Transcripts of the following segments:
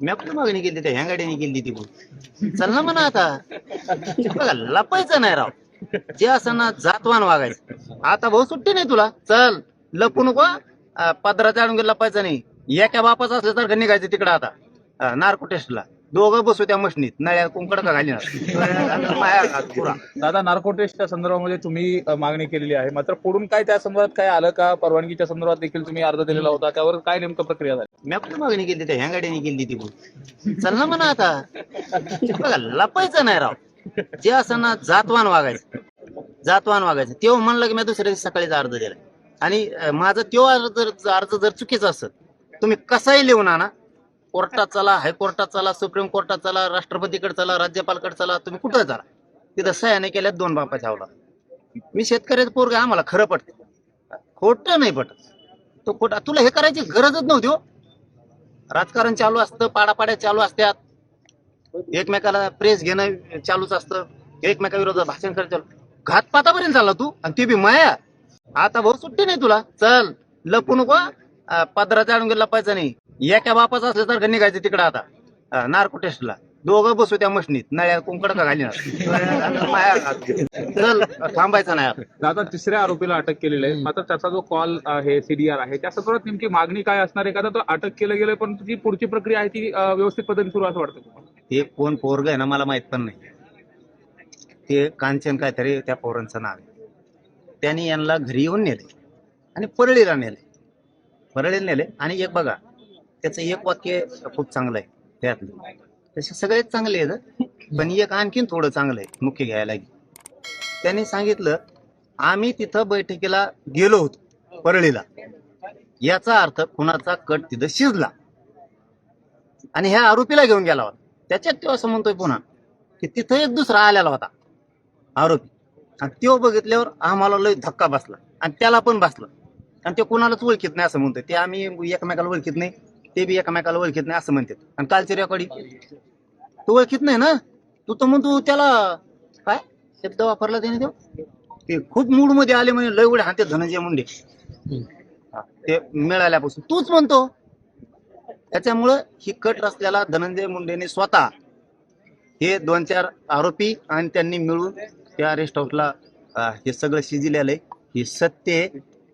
मी कुठं मागणी केली त्या ह्या गाडीने केली ती बोल चल ना म्हणा आता. बघा लपायचं नाही राव. जे असं ना जातवान वागायचं. आता भाऊ सुट्टी नाही तुला. चल लपू नको पदरा पदराच्या अडून लपायचं नाही. एका बापाचं असलं तर निघायचं तिकडं आता. नारको नार्को टेस्टला दोघं बसू त्या मशनीत नळ्या कुंकड का घाली पुरा दादा नार्को टेस्टच्या संदर्भामध्ये तुम्ही अ, मागणी केलेली आहे. मात्र पुढून काय त्या संदर्भात काय आलं का? परवानगीच्या संदर्भात देखील तुम्ही अर्ज दिलेला होता. त्यावर काय नेमकं प्रक्रिया झाली? मी कुठं मागणी केली त्या ह्या गाडीने केली ती. चल ना म्हणा आता. बघा लपायचं नाही राव. जे असं ना जातवान वागायचं. जातवान वागायचं. तेव्हा म्हणलं की मी दुसऱ्या दिवशी सकाळीच अर्ज दिला आणि अं, माझा तो अर्ज जर अर्ज जर चुकीचा असत तुम्ही कसाही लिहून आणा कोर्टात चला हायकोर्टात चला सुप्रीम कोर्टात चला राष्ट्रपतीकडे चला राज्यपालकडे चला तुम्ही कुठं चला तिथं सह्याने केल्यात दोन बापाच्या आवला मी शेतकऱ्याचं पोरग आम्हाला खरं पटत. खोटं नाही पटत. तो खोटा तुला हे करायची गरजच नव्हती हो. राजकारण चालू असतं पाडापाड्या चालू असत्यात एकमेकाला प्रेस घेणं चालूच असतं. एकमेकाविरोधात भाषण करत चालू. घातपातापर्यंत चालला तू आणि ती बी माया. आता भाऊ सुट्टी नाही तुला. चल लपू नको अं, पदराच्या अडून लपायचं नाही. एका बापाचं असलं तर निघायचं तिकडं आता. नार्को टेस्टला. दोघं बसू त्या मशनीत. नळ्या कुंकड का घाली माया चल थांबायचं नाही आता. दादा तिसऱ्या आरोपीला अटक केलेली आहे. मात्र त्याचा जो कॉल आहे सीडीआर आहे त्या संदर्भात नेमकी मागणी काय असणार आहे? का तो अटक केलं गेलं पण जी पुढची प्रक्रिया आहे ती व्यवस्थित पद्धतीने सुरू असं वाटतं ते कोण पोरग आहे ना मला माहीत पण नाही. ते कांचन काहीतरी त्या पोरांचं नाव आहे. त्यांनी यांना घरी येऊन नेले आणि परळीला नेले परळीला नेले. आणि एक बघा त्याचं एक वाक्य खूप चांगलं आहे त्यातलं. तसे सगळेच चांगले आहेत पण एक आणखीन थोडं चांगलं आहे मुख्य घ्यायला त्यांनी सांगितलं आम्ही तिथं बैठकीला गेलो होतो परळीला. याचा अर्थ कुणाचा कट तिथं शिजला. आणि ह्या आरोपीला घेऊन गेला होता. त्याच्यात तो असं म्हणतोय पुन्हा की तिथं एक दुसरा आलेला होता आरोपी. आणि तो बघितल्यावर आम्हाला लय धक्का बसला. आणि त्याला पण बसला. आणि ते कोणालाच ओळखीत नाही असं म्हणतात ते आम्ही एकमेकाला ओळखीत नाही ते बी एकमेकाला ओळखीत नाही असं म्हणतात. आणि कालची रेकॉर्डिंग तू ओळखीत नाही ना? तू तर म्हणतो त्याला काय? शब्द वापरला त्याने तो? ते खूप मूडमध्ये आले म्हणजे लय उडे हाते धनंजय मुंडे. ते मिळाल्यापासून. तूच म्हणतो. त्याच्यामुळं ही कट रचल्याला धनंजय मुंडेने स्वतः हे दोन चार आरोपी आणि त्यांनी मिळून त्या रेस्ट हाऊसला हे सगळं शिजिलेलं आहे. हे सत्य आहे.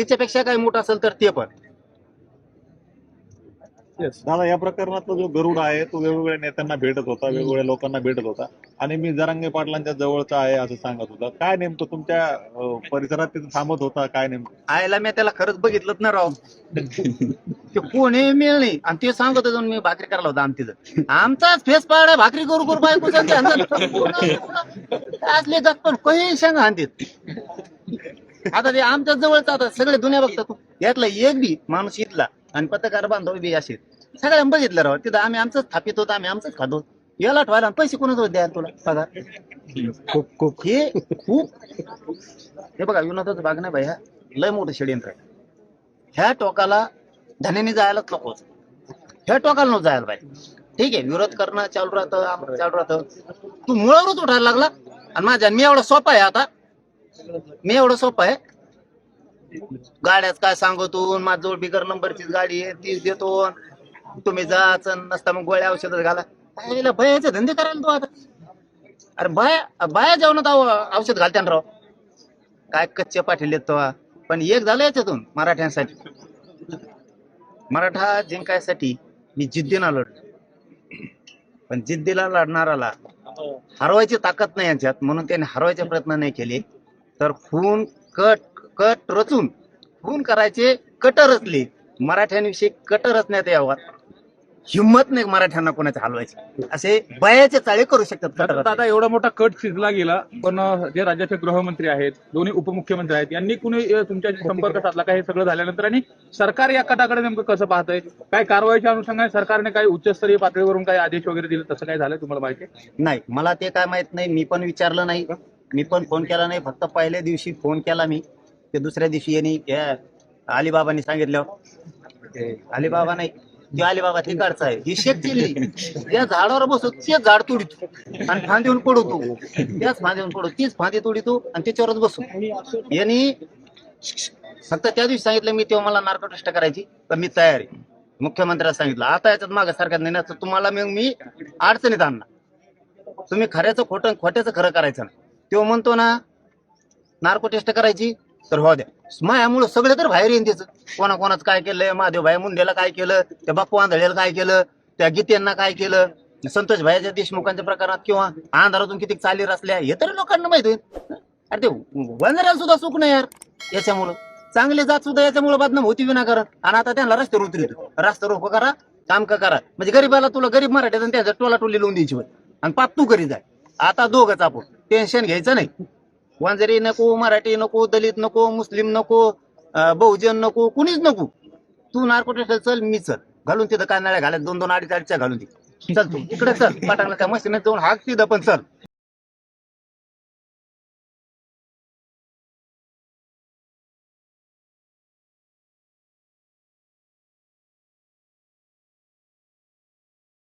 तिच्यापेक्षा काय मोठं असेल तर ते पण. दादा या प्रकरणातला जो गरुड आहे तो वेगवेगळ्या नेत्यांना भेटत होता वेगवेगळ्या लोकांना भेटत होता. आणि मी जरांगे पाटलांच्या जवळचा आहे असं सांगत होता. काय नेमकं तुमच्या अं, परिसरात तिथे थांबत होता काय नेमकं? आयला मी त्याला खरंच बघितलंच ना राव. ते कोणी मिळ नाही आणि ते सांगत होतो मी भाकरी करायला होता आमटीचं आमचाच फेस पाड भाकरी करू करू बायको सांगते. असले जात पण काही सांग हानतीत आता ते आमच्या जवळच आता सगळे दुनिया बघतात. यातला एक बी माणूस इथला आणि पत्रकार बांधव बी असे. सगळ्यांना बघितलं राव. तिथं आम्ही आमचंच थापित होतो आम्ही आमचंच खातो. याला ठेवायला पैसे कोणाच द्या तुला? पगार. खूप खूप. हे खूप. हे बघा विनोदाचं भाग नाही ह्या लय मोठं षडयंत्र आहे. ह्या टोकाला धन्याने जायलाच नको. ह्या टोकाला नको जायला पाहिजे. ठीक आहे विरोध करणं चालू राहतं आमचं चालू राहतं. तू मुळावरच उठायला लागला. आणि माझ्या मी एवढा सोपा आहे आता. मी एवढं सोपं आहे. गाड्याच काय सांगतो माझ्याजवळ बिगर नंबरचीच गाडी आहे तीच देतो तुम्ही जाच नसता मग गोळ्या औषध घाला. भयाचे धंदे करायला तू आता? अरे बाया बाया औ- औषध घालत्यान राव. काय कच्चे पाठील तो. पण एक झालं याच्यातून मराठ्यांसाठी. मराठा जिंकायसाठी मी जिद्दीनं लढलो. पण जिद्दीला लढणाराला हरवायची ताकद नाही यांच्यात म्हणून त्यांनी हरवायचे प्रयत्न नाही केले. तर खून कट कट रचून खून करायचे कट रचले. मराठ्यांविषयी कट रचण्यात यावं. हिंमत नाही मराठ्यांना कोणाच्या हलवायची. असे बयाचे चाळे करू शकतात आता एवढा मोठा कट शिजला गेला पण जे राज्याचे गृहमंत्री आहेत दोन्ही उपमुख्यमंत्री आहेत यांनी कुणी अं, तुमच्याशी संपर्क साधला का हे सगळं झाल्यानंतर? आणि सरकार या कटाकडे नेमकं कसं पाहतंय? काय कारवाईच्या अनुषंगाने सरकारने काही उच्चस्तरीय पातळीवरून काही आदेश वगैरे दिले तसं काय झालं तुम्हाला माहिती आहे? नाही मला ते काय माहीत नाही मी पण विचारलं नाही. मी पण फोन केला नाही फक्त पहिल्या दिवशी फोन केला मी. ते दुसऱ्या दिवशी यांनी या अलिबाबांनी सांगितलं. ते अलिबाबा नाही ते अलिबाबा तिकडचा आहे. ही शेत चिल्ली त्या झाडावर बसतो तेच झाड तोडतो. आणि फांदीहून पडवतो. त्याच फांदीहून पडतो तीच फांदी तोडतो आणि त्याच्यावरच बसतो यांनी फक्त त्या दिवशी सांगितलं मी तेव्हा मला नार्को टेस्ट करायची तर मी तयार आहे. मुख्यमंत्र्याला सांगितलं आता याच्यात मागे सरकार नेण्याचं तुम्हाला मग मी अडचणीत आणणार. तुम्ही खऱ्याचं खोटं खोट्याचं खरं करायचं ना तो म्हणतो ना नार्को टेस्ट करायची तर हो द्या. मायामुळं सगळे तर बाहेर येईन तिचं. कोणा कोणाचं काय केलंय महादेव भाई मुंडेला काय केलं त्या बाप्पू आंधळेला काय केलं त्या गीतेंना काय केलं संतोष भाईच्या देशमुखांच्या प्रकारात किंवा अंधारातून किती चाली रचल्या हे तरी लोकांना माहीत होईल अरे ते वंजऱ्याला सुद्धा सुख नाही यार याच्यामुळं. चांगले जात सुद्धा याच्यामुळे बदनाम होती विनाकारण. आणि आता त्यांना रस्त्यावर उतरतो रस्ता रोको करा काम का करा. म्हणजे गरीबाला तुला गरीब मराठ्यात आणि टोला टोली लावून द्यायची आणि पाप तू करी जाय आता दोघच आपण टेन्शन घ्यायचं नाही. वांजरी नको मराठी नको दलित नको मुस्लिम नको बहुजन नको कुणीच नको. तू नार्कोटेस्ट चल मी चल. घालून तिथं कानाळ्या घालत दोन दोन अडीच अडीच्या घालून दे. चल तू. इकडे चल. पटांगला त्या मशीन जाऊन हाक तिथं पण चल.